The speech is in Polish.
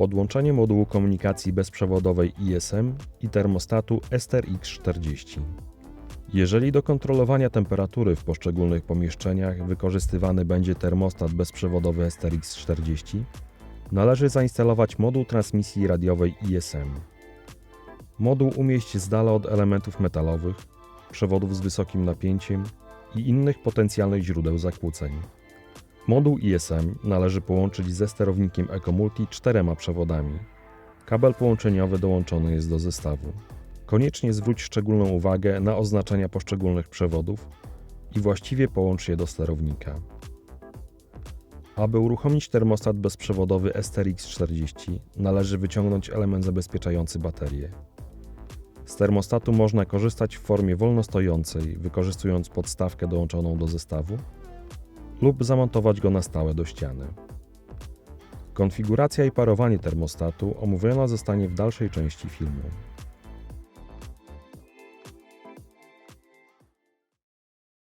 podłączenie modułu komunikacji bezprzewodowej ISM i termostatu STRX40. Jeżeli do kontrolowania temperatury w poszczególnych pomieszczeniach wykorzystywany będzie termostat bezprzewodowy STRX40, należy zainstalować moduł transmisji radiowej ISM. Moduł umieść z dala od elementów metalowych, przewodów z wysokim napięciem i innych potencjalnych źródeł zakłóceń. Moduł ISM należy połączyć ze sterownikiem EcoMulti czterema przewodami. Kabel połączeniowy dołączony jest do zestawu. Koniecznie zwróć szczególną uwagę na oznaczenia poszczególnych przewodów i właściwie połącz je do sterownika. Aby uruchomić termostat bezprzewodowy STRX40, należy wyciągnąć element zabezpieczający baterię. Z termostatu można korzystać w formie wolnostojącej, wykorzystując podstawkę dołączoną do zestawu, lub zamontować go na stałe do ściany. Konfiguracja i parowanie termostatu omówiona zostanie w dalszej części filmu.